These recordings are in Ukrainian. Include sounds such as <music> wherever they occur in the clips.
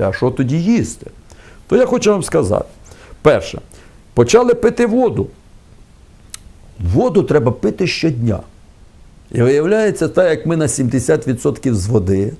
А що тоді їсти? То я хочу вам сказати. Перше, почали пити воду. Воду треба пити щодня. І виявляється, так як ми на 70% з води,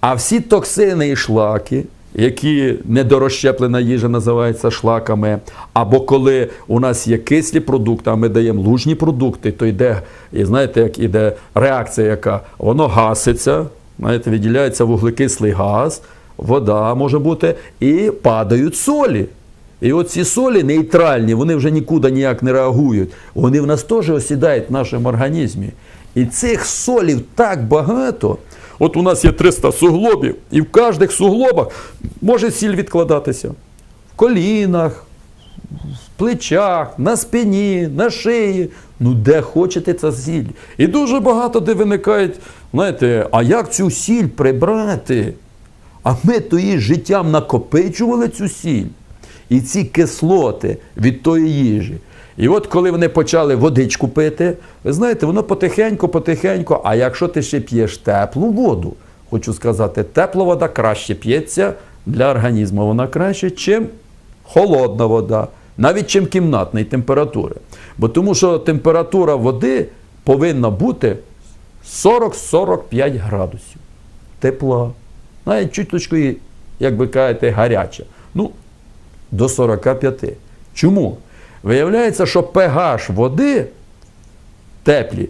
а всі токсини і шлаки, які недорозщеплена їжа називається шлаками, або коли у нас є кислі продукти, а ми даємо лужні продукти, то йде, і знаєте, як іде реакція, яка воно гаситься, знаєте, виділяється вуглекислий газ, вода може бути, і падають солі. І оці солі нейтральні, вони вже нікуди ніяк не реагують. Вони в нас теж осідають в нашому організмі. І цих солів так багато. От у нас є 300 суглобів, і в кожних суглобах може сіль відкладатися. В колінах, в плечах, на спині, на шиї. Ну, де хочете ця сіль. І дуже багато де виникають, знаєте, а як цю сіль прибрати? А ми то її життям накопичували цю сіль і ці кислоти від тої їжі. І от коли вони почали водичку пити, ви знаєте, воно потихеньку, потихеньку, а якщо ти ще п'єш теплу воду, хочу сказати, тепла вода краще п'ється для організму, вона краще, чим холодна вода, навіть чим кімнатної температури. Бо тому що температура води повинна бути 40-45 градусів тепла. Навіть чуточку, як ви кажете, гаряча. Ну, до 45. Чому? Виявляється, що pH води теплі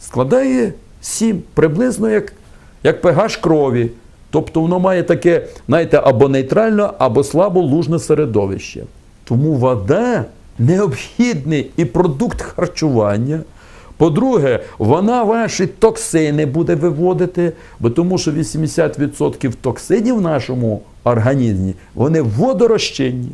складає 7, приблизно як, як pH крові. Тобто воно має таке, знаєте, або нейтральне, або слабо лужне середовище. Тому вода необхідний і продукт харчування. По-друге, вона ваші токсини буде виводити, бо тому що 80% токсинів в нашому організмі вони водорозчинні.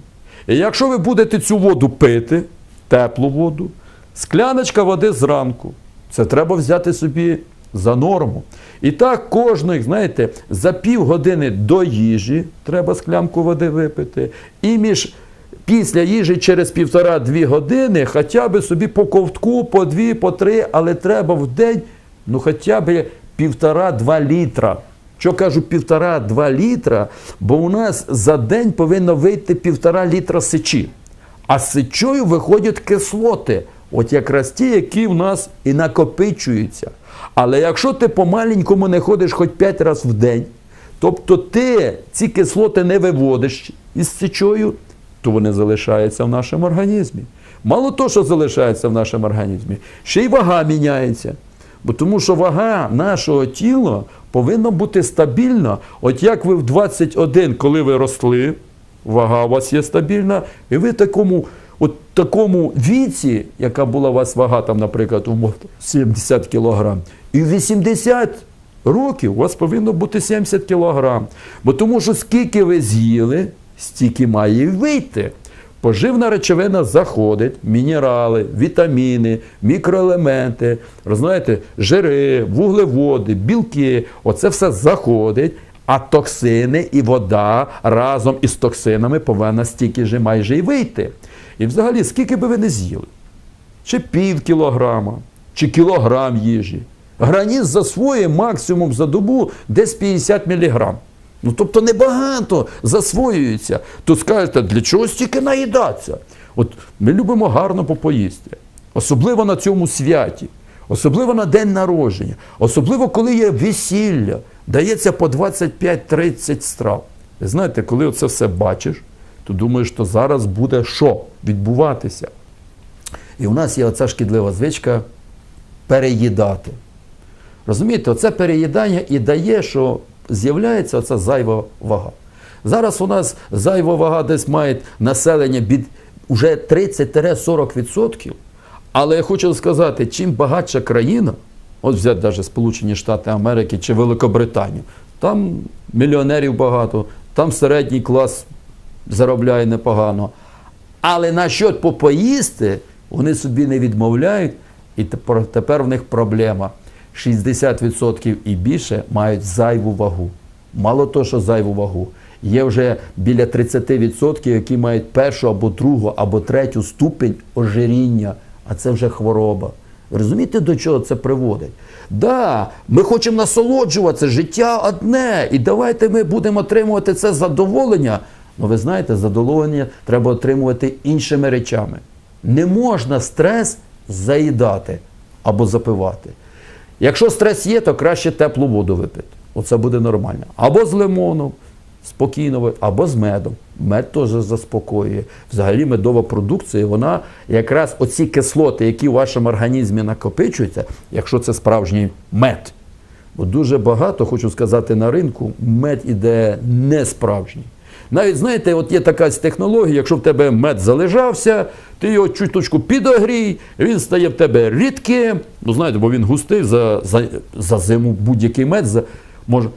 І якщо ви будете цю воду пити, теплу воду, скляночка води зранку, це треба взяти собі за норму. І так кожних, знаєте, за півгодини до їжі треба склянку води випити. І між після їжі через півтора-дві години хоча б собі по ковтку, по дві, по три, але треба в день ну хоча б півтора-два літра. Що кажу півтора-два літра, бо у нас за день повинно вийти півтора літра сечі. А з сечою виходять кислоти, от якраз ті, які в нас і накопичуються. Але якщо ти по-маленькому не ходиш хоч 5 разів в день, тобто ти ці кислоти не виводиш із сечою, то вони залишаються в нашому організмі. Мало того, що залишається в нашому організмі, ще й вага міняється. Бо тому що вага нашого тіла повинна бути стабільна. От як ви в 21, коли ви росли, вага у вас є стабільна, і ви такому, от такому віці, яка була у вас вага, там, наприклад, 70 кг, і в 80 років у вас повинно бути 70 кг. Бо тому що скільки ви з'їли, стільки має вийти. Поживна речовина заходить, мінерали, вітаміни, мікроелементи, розумієте, жири, вуглеводи, білки. Оце все заходить, а токсини і вода разом із токсинами повинна стільки ж майже й вийти. І взагалі, скільки би ви не з'їли? Чи пів кілограма, чи кілограм їжі. Граніс засвоює максимум за добу десь 50 міліграм. Ну, тобто небагато засвоюється. То скажете, для чого стільки наїдатися? От ми любимо гарно попоїсти. Особливо на цьому святі, особливо на день народження, особливо коли є весілля, дається по 25-30 страв. Ви знаєте, коли це все бачиш, то думаєш, що зараз буде що відбуватися. І у нас є оця шкідлива звичка переїдати. Розумієте, оце переїдання і дає, що з'являється оця зайва вага. Зараз у нас зайва вага десь має населення від уже 30-40%. Але я хочу сказати, чим багатша країна, от взяти навіть Сполучені Штати Америки чи Великобританію, там мільйонерів багато, там середній клас заробляє непогано. Але на що попоїсти, вони собі не відмовляють, і тепер, в них проблема. 60% і більше мають зайву вагу. Мало того, що зайву вагу. Є вже біля 30%, які мають першу або другу, або третю ступень ожиріння, а це вже хвороба. Розумієте, до чого це приводить? Да, ми хочемо насолоджуватися, життя одне, і давайте ми будемо отримувати це задоволення. Ну, ви знаєте, задоволення треба отримувати іншими речами. Не можна стрес заїдати або запивати. Якщо стрес є, то краще теплу воду випити. Оце буде нормально. Або з лимоном, спокійно, або з медом. Мед теж заспокоює. Взагалі медова продукція, вона якраз оці кислоти, які в вашому організмі накопичуються, якщо це справжній мед. Бо дуже багато, хочу сказати, на ринку мед іде не справжній. Навіть знаєте, от є така технологія, якщо в тебе мед залежався, ти його чуточку підогрій, він стає в тебе рідким. Ну знаєте, бо він густий за, за, за зиму будь-який мед, за, може,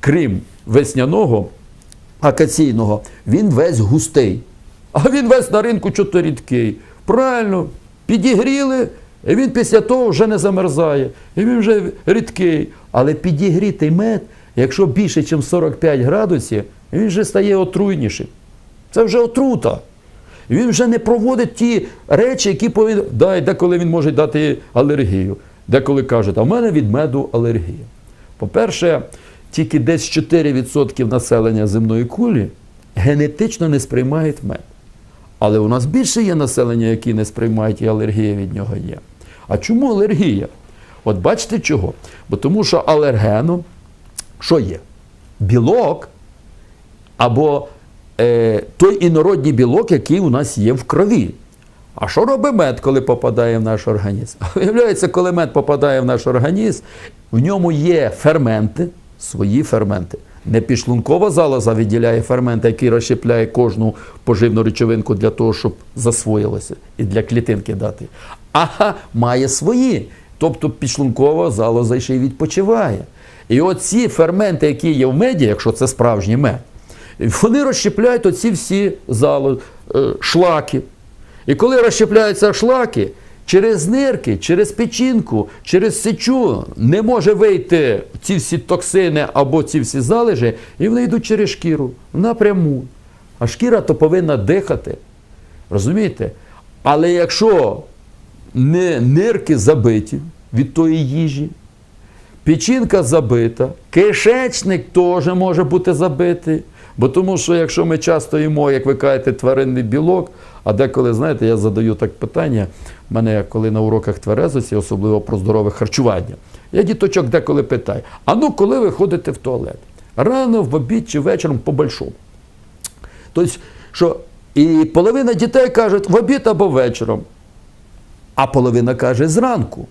крім весняного, акаційного, він весь густий. А він весь на ринку чого рідкий. Правильно, підігріли, і він після того вже не замерзає. І він вже рідкий. Але підігрітий мед, якщо більше, ніж 45 градусів, він вже стає отруйнішим. Це вже отрута. Він вже не проводить ті речі, які повинен. Да, деколи він може дати алергію. Деколи кажуть, а в мене від меду алергія. По-перше, тільки десь 4% населення земної кулі генетично не сприймають мед. Але у нас більше є населення, які не сприймають, і алергія від нього є. А чому алергія? От бачите чого? Бо тому що алергеном що є? Білок або е, той інородній білок, який у нас є в крові. А що робить мед, коли попадає в наш організм? <laughs> Виявляється, коли мед попадає в наш організм, в ньому є ферменти, свої ферменти. Не підшлункова залоза виділяє ферменти, який розщепляє кожну поживну речовинку для того, щоб засвоїлося і для клітинки дати. А має свої. Тобто підшлункова залоза ще й відпочиває. І оці ферменти, які є в меді, якщо це справжній мед, вони розщепляють оці всі зало, е, шлаки. І коли розщепляються шлаки, через нирки, через печінку, через сечу не може вийти ці всі токсини або ці всі залежі, і вони йдуть через шкіру напряму. А шкіра то повинна дихати. Розумієте? Але якщо не нирки забиті від тої їжі, печінка забита, кишечник теж може бути забитий. Бо тому що якщо ми часто їмо, як ви кажете, тваринний білок, а деколи, знаєте, я задаю так питання, в мене коли на уроках тверезості, особливо про здорове харчування, я діточок деколи питаю: а ну коли ви ходите в туалет? Рано, в обід чи вечором по большому. Тобто, що і половина дітей кажуть в обід або вечором, а половина каже зранку.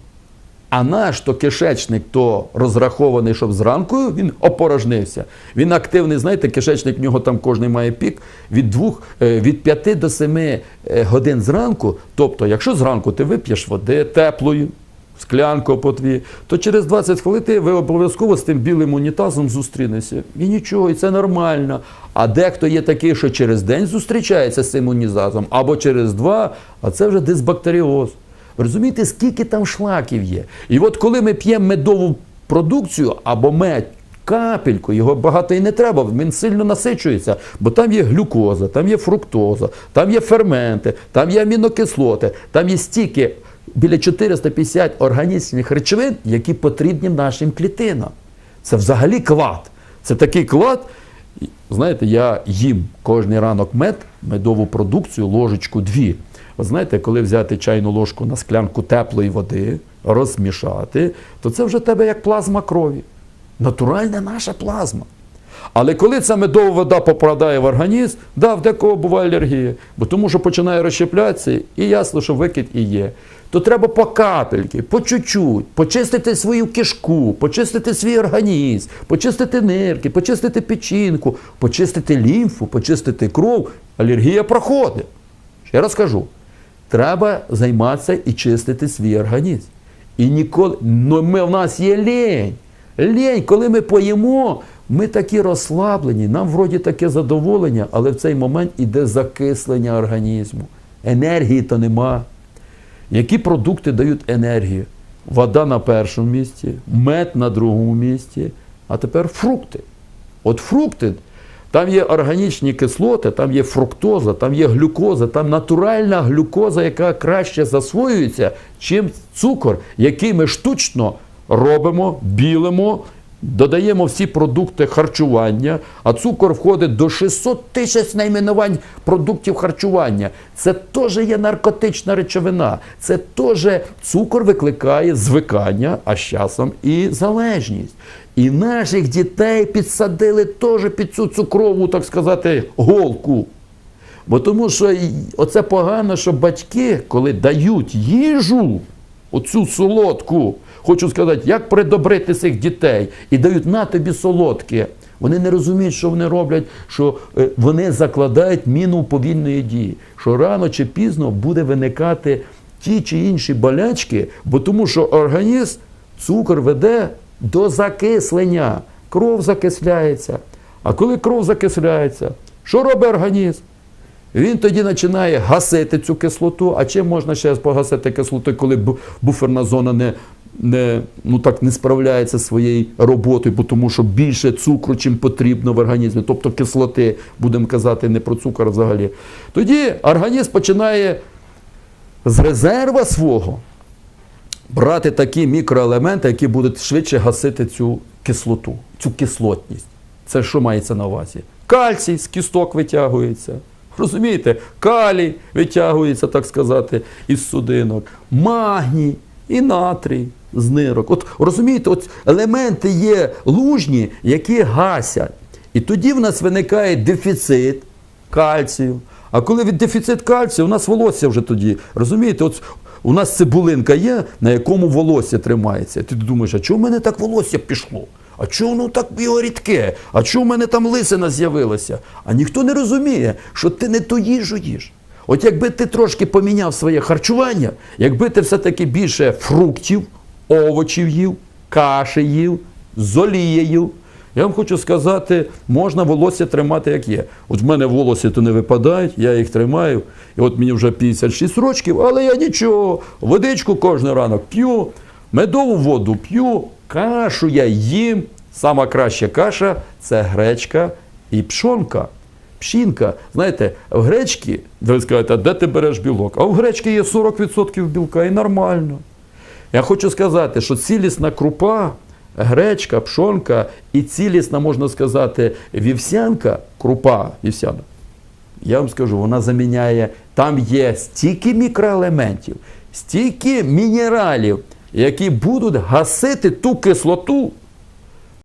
А наш то кишечник то розрахований, щоб зранку він опорожнився. Він активний, знаєте, кишечник в нього там кожний має пік від двох, е, від 5 до 7 е, годин зранку. Тобто, якщо зранку ти вип'єш води теплої, склянку по дві, то через 20 хвилин ти ви обов'язково з тим білим унітазом зустрінешся. І нічого, і це нормально. А дехто є такий, що через день зустрічається з цим унітазом, або через два, а це вже дисбактеріоз. Ви розумієте, скільки там шлаків є? І от коли ми п'ємо медову продукцію або мед, капельку, його багато і не треба, він сильно насичується, бо там є глюкоза, там є фруктоза, там є ферменти, там є амінокислоти, там є стільки біля 450 органічних речовин, які потрібні нашим клітинам. Це взагалі клад. Це такий клад. Знаєте, я їм кожен ранок мед, медову продукцію, ложечку дві. От знаєте, коли взяти чайну ложку на склянку теплої води, розмішати, то це вже тебе як плазма крові. Натуральна наша плазма. Але коли ця медова вода попадає в організм, да, в декого буває алергія, бо тому що починає розщеплятися, і ясно, що викид і є. То треба по капельки, по чуть-чуть, почистити свою кишку, почистити свій організм, почистити нирки, почистити печінку, почистити лімфу, почистити кров. Алергія проходить. Ще раз кажу, треба займатися і чистити свій організм. І ніколи, ну ми, в нас є лінь. Лінь, коли ми поїмо, ми такі розслаблені, нам вроді таке задоволення, але в цей момент іде закислення організму. Енергії то нема. Які продукти дають енергію? Вода на першому місці, мед на другому місці, а тепер фрукти. От фрукти, Там є органічні кислоти, там є фруктоза, там є глюкоза, там натуральна глюкоза, яка краще засвоюється, чим цукор, який ми штучно робимо, білимо, додаємо всі продукти харчування, а цукор входить до 600 тисяч найменувань продуктів харчування. Це теж є наркотична речовина. Це теж цукор викликає звикання, а з часом і залежність. І наших дітей підсадили теж під цю цукрову, так сказати, голку. Бо тому що оце погано, що батьки, коли дають їжу, оцю солодку, хочу сказати, як придобрити цих дітей, і дають на тобі солодке. Вони не розуміють, що вони роблять, що е, вони закладають міну повільної дії, що рано чи пізно буде виникати ті чи інші болячки, бо тому що організм цукор веде до закислення, кров закисляється. А коли кров закисляється, що робить організм? Він тоді починає гасити цю кислоту. А чим можна ще погасити кислоту, коли буферна зона не, не, ну так, не справляється своєю роботою, бо тому що більше цукру, чим потрібно в організмі, тобто кислоти, будемо казати, не про цукор взагалі. Тоді організм починає з резерва свого брати такі мікроелементи, які будуть швидше гасити цю кислоту, цю кислотність. Це що мається на увазі? Кальцій з кісток витягується. Розумієте, калій витягується, так сказати, із судинок, магній і натрій з нирок. От розумієте, от елементи є лужні, які гасять. І тоді в нас виникає дефіцит кальцію. А коли від дефіцит кальцію, у нас волосся вже тоді. Розумієте, от у нас цибулинка є, на якому волосся тримається. Ти думаєш, а чого в мене так волосся пішло? А чого воно так його рідке? А чого в мене там лисина з'явилася? А ніхто не розуміє, що ти не ту їжу їш. От якби ти трошки поміняв своє харчування, якби ти все-таки більше фруктів, овочів їв, каші їв, з олією, я вам хочу сказати, можна волосся тримати як є. От в мене волосся то не випадають, я їх тримаю. І от мені вже 56 років, але я нічого. Водичку кожен ранок п'ю, медову воду п'ю, кашу я їм. Сама краща каша це гречка і пшонка. Пшінка. Знаєте, в гречці, ви скажете, а де ти береш білок? А в гречці є 40% білка і нормально. Я хочу сказати, що цілісна крупа, гречка, пшонка і цілісна, можна сказати, вівсянка, крупа вівсяна, я вам скажу, вона заміняє, там є стільки мікроелементів, стільки мінералів, які будуть гасити ту кислоту,